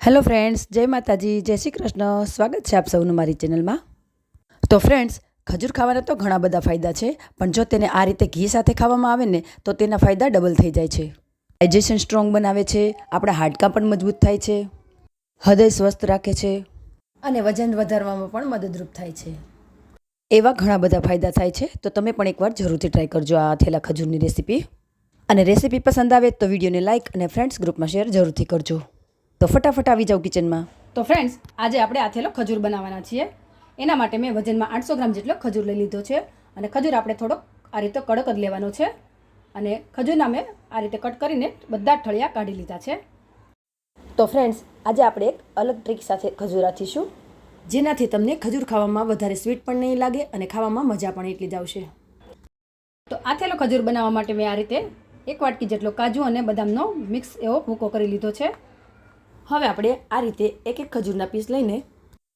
Hello friends જય માતાજી, જય શ્રી કૃષ્ણ. સ્વાગત છે આપ સૌનું મારી ચેનલમાં. તો ફ્રેન્ડ્સ ખજૂર ખાવાના તો ઘણા બધા ફાયદા છે, પણ જો તેને આ રીતે ઘી સાથે ખાવામાં આવે ને, તો તેના ફાયદા ડબલ થઈ જાય છે. ડાયજેશન સ્ટ્રોંગ બનાવે છે, આપણા હાડકાં પણ મજબૂત થાય છે, હૃદય સ્વસ્થ રાખે છે, અને વજન વધારવામાં પણ મદદરૂપ થાય છે. એવા ઘણા બધા ફાયદા થાય છે, તો તમે પણ એકવાર જરૂરથી ટ્રાય કરજો આ થેલા ખજૂરની રેસીપી અને રેસીપી પસંદ આવે તો વિડીયોને લાઇક અને ફ્રેન્ડ્સ ગ્રુપમાં શેર જરૂરથી કરજો. તો ફટાફટ આવી જાઓ કિચનમાં તો ફ્રેન્ડ્સ આજે આપણે આ થેલો ખજૂર બનાવવાના છીએ. એના માટે મેં વજનમાં આઠસો ગ્રામ જેટલો ખજૂર લઈ લીધો છે. અને ખજૂર આપણે થોડોક આ રીતે કડક જ લેવાનો છે. અને ખજૂરના મેં આ રીતે કટ કરીને બધા જ ઠળિયા કાઢી લીધા છે. તો ફ્રેન્ડ્સ આજે આપણે એક અલગ ટ્રીક સાથે ખજૂર રાખીશું જેનાથી તમને ખજૂર ખાવામાં વધારે સ્વીટ પણ નહીં લાગે અને ખાવામાં મજા પણ એટલી જ આવશે. તો આ થેલો ખજૂર બનાવવા માટે મેં આ રીતે એક વાટકી જેટલો કાજુ અને બદામનો મિક્સ એવો ભૂકો કરી લીધો છે. હવે આપણે આ રીતે એક એક ખજૂરના પીસ લઈને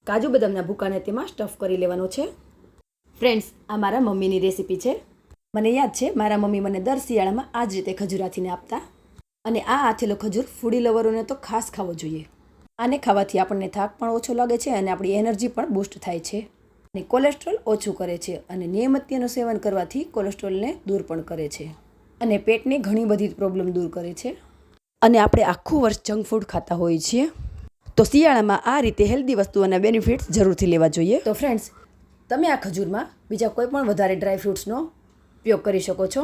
કાજુ બદામના ભૂકાને તેમાં સ્ટફ કરી લેવાનો છે. ફ્રેન્ડ્સ આ મારા મમ્મીની રેસીપી છે. મને યાદ છે, મારા મમ્મી મને દર શિયાળામાં આ જ રીતે ખજૂર આથીને આપતા. અને આ આથેલો ખજૂર ફૂડી લવરોને તો ખાસ ખાવો જોઈએ. આને ખાવાથી આપણને થાક પણ ઓછો લાગે છે અને આપણી એનર્જી પણ બૂસ્ટ થાય છે. અને કોલેસ્ટ્રોલ ઓછું કરે છે અને નિયમિત સેવન કરવાથી કોલેસ્ટ્રોલને દૂર પણ કરે છે. અને પેટની ઘણી બધી પ્રોબ્લેમ દૂર કરે છે. અને આપણે આખું વર્ષ જંક ફૂડ ખાતા હોઈએ છીએ. તો શિયાળામાં આ રીતે હેલ્ધી વસ્તુઓના બેનિફિટ્સ જરૂરથી લેવા જોઈએ. તો ફ્રેન્ડ્સ તમે આ ખજૂરમાં બીજા કોઈ પણ વધારે ડ્રાય ફ્રૂટ્સનો ઉપયોગ કરી શકો છો.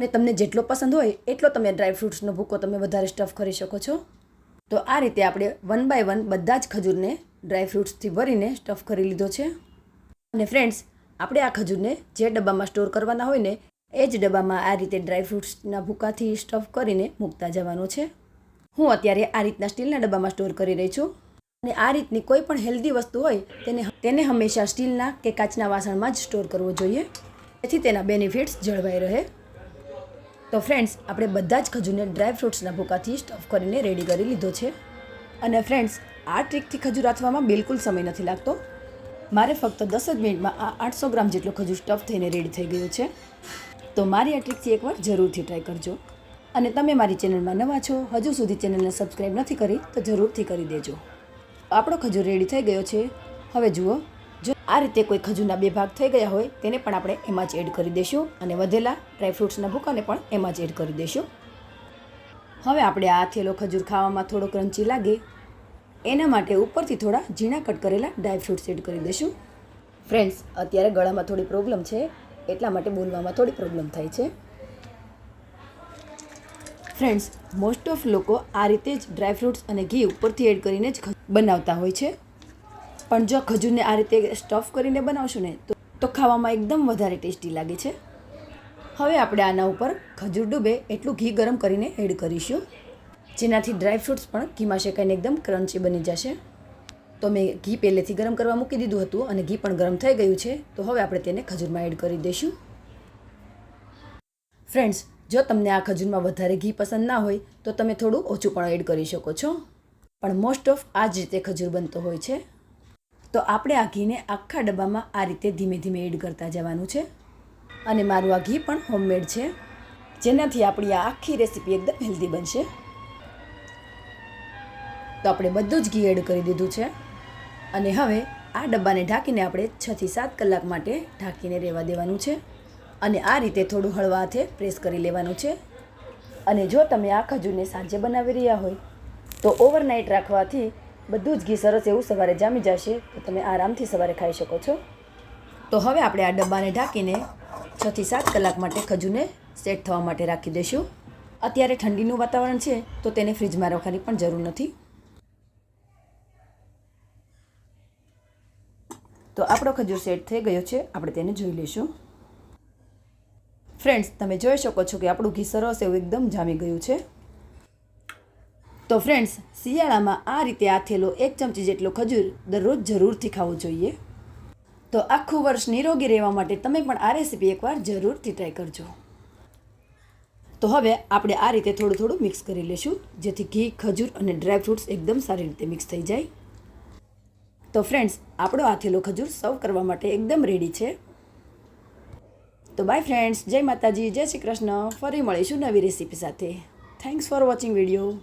અને તમને જેટલો પસંદ હોય, એટલો તમે ડ્રાય ફ્રૂટ્સનો ભૂકો તમે વધારે સ્ટફ કરી શકો છો. તો આ રીતે આપણે વન બાય વન બધા જ ખજૂરને ડ્રાય ફ્રૂટ્સથી ભરીને સ્ટફ કરી લીધો છે. અને ફ્રેન્ડ્સ આપણે આ ખજૂરને જે ડબ્બામાં સ્ટોર કરવાના હોય ને એ જ ડબ્બામાં આ રીતે ડ્રાયફ્રૂટ્સના ભૂકાથી સ્ટફ કરીને મૂકતા જવાનું છે. હું અત્યારે આ રીતના સ્ટીલના ડબ્બામાં સ્ટોર કરી રહી છું અને આ રીતની કોઈ પણ હેલ્ધી વસ્તુ હોય તેને તેને હંમેશા સ્ટીલના કે કાચના વાસણમાં જ સ્ટોર કરવો જોઈએ. જેથી તેના બેનિફિટ્સ જળવાઈ રહે. તો ફ્રેન્ડ્સ, આપણે બધા જ ખજૂરને ડ્રાય ફ્રૂટ્સના ભૂકાથી સ્ટફ કરીને રેડી કરી લીધો છે. અને ફ્રેન્ડ્સ, આ ટ્રીકથી ખજૂર આથવામાં બિલકુલ સમય નથી લાગતો. મારે ફક્ત દસ જ મિનિટમાં આ આઠસો ગ્રામ જેટલો ખજૂર સ્ટફ થઈને રેડી થઈ ગયો છે. તો મારી આ ટ્રીકથી એકવાર જરૂરથી ટ્રાય કરજો. અને તમે મારી ચેનલમાં નવા છો, હજુ સુધી ચેનલને સબસ્ક્રાઈબ નથી કરી, તો જરૂરથી કરી દેજો. આપણો ખજૂર રેડી થઈ ગયો છે. હવે જુઓ, જો આ રીતે કોઈ ખજૂરના બે ભાગ થઈ ગયા હોય, તેને પણ આપણે એમાં જ એડ કરી દઈશું અને વધેલા ડ્રાયફ્રૂટ્સના ભૂકાને પણ એમાં જ એડ કરી દઈશું હવે આપણે આ થેલો ખજૂર ખાવામાં થોડો ક્રંચી લાગે. એના માટે ઉપરથી થોડા ઝીણા કટ કરેલા ડ્રાયફ્રૂટ્સ એડ કરી દઈશું ફ્રેન્ડ્સ અત્યારે ગળામાં થોડી પ્રોબ્લેમ છે. એટલા માટે બોલવામાં થોડી પ્રોબ્લેમ થાય છે. ફ્રેન્ડ્સ મોસ્ટ ઓફ લોકો આ રીતે જ ડ્રાયફ્રૂટ્સ અને ઘી ઉપરથી એડ કરીને જ બનાવતા હોય છે. પણ જો ખજૂરને આ રીતે સ્ટફ કરીને બનાવશો ને, તો તો ખાવામાં એકદમ વધારે ટેસ્ટી લાગે છે. હવે આપણે આના ઉપર ખજૂર ડૂબે એટલું ઘી ગરમ કરીને એડ કરીશું. જેનાથી ડ્રાયફ્રૂટ્સ પણ ઘીમાં શેકાઈને એકદમ ક્રન્ચી બની જશે. તો મેં ઘી પહેલેથી ગરમ કરવા મૂકી દીધું હતું અને ઘી પણ ગરમ થઈ ગયું છે. તો હવે આપણે તેને ખજૂરમાં એડ કરી દઈશું. ફ્રેન્ડ્સ જો તમને આ ખજૂરમાં વધારે ઘી પસંદ ના હોય, તો તમે થોડું ઓછું પણ એડ કરી શકો છો. પણ મોસ્ટ ઓફ આ જ રીતે ખજૂર બનતો હોય છે. તો આપણે આ ઘીને આખા ડબ્બામાં આ રીતે ધીમે ધીમે એડ કરતા જવાનું છે. અને મારું આ ઘી પણ હોમમેડ છે. જેનાથી આપણી આ આખી રેસીપી એકદમ હેલ્ધી બનશે. તો આપણે બધું જ ઘી એડ કરી દીધું છે. અને હવે આ ડબ્બાને ઢાંકીને આપણે છથી સાત કલાક માટે ઢાંકીને રહેવા દેવાનું છે અને આ રીતે થોડું હળવા હાથે પ્રેસ કરી લેવાનું છે. અને જો તમે આ ખજૂરને સાંજે બનાવી રહ્યા હોય, તો ઓવરનાઇટ રાખવાથી બધું જ ઘી સરસ એવું સવારે જામી જશે, તો તમે આરામથી સવારે ખાઈ શકો છો. તો હવે આપણે આ ડબ્બાને ઢાંકીને છથી સાત કલાક માટે ખજૂરને સેટ થવા માટે રાખી દઈશું. અત્યારે ઠંડીનું વાતાવરણ છે, તો તેને ફ્રીજમાં રાખવાની પણ જરૂર નથી. તો આપણો ખજૂર સેટ થઈ ગયો છે. આપણે તેને જોઈ લઈશું. ફ્રેન્ડ્સ તમે જોઈ શકો છો કે આપણું ઘી સરસ એવું એકદમ જામી ગયું છે. તો ફ્રેન્ડ્સ શિયાળામાં આ રીતે આ થેલો એક ચમચી જેટલો ખજૂર દરરોજ જરૂરથી ખાવો જોઈએ. તો આખું વર્ષ નિરોગી રહેવા માટે તમે પણ આ રેસીપી એકવાર જરૂરથી ટ્રાય કરજો. તો હવે આપણે આ રીતે થોડું થોડું મિક્સ કરી લઈશું, જેથી ઘી, ખજૂર અને ડ્રાયફ્રૂટ્સ એકદમ સારી રીતે મિક્સ થઈ જાય. તો ફ્રેન્ડ્સ આપણો આથેલો ખજૂર સર્વ કરવા માટે એકદમ રેડી છે. તો બાય ફ્રેન્ડ્સ જય માતાજી, જય શ્રી કૃષ્ણ. ફરી મળીશું નવી રેસીપી સાથે. Thanks for watching video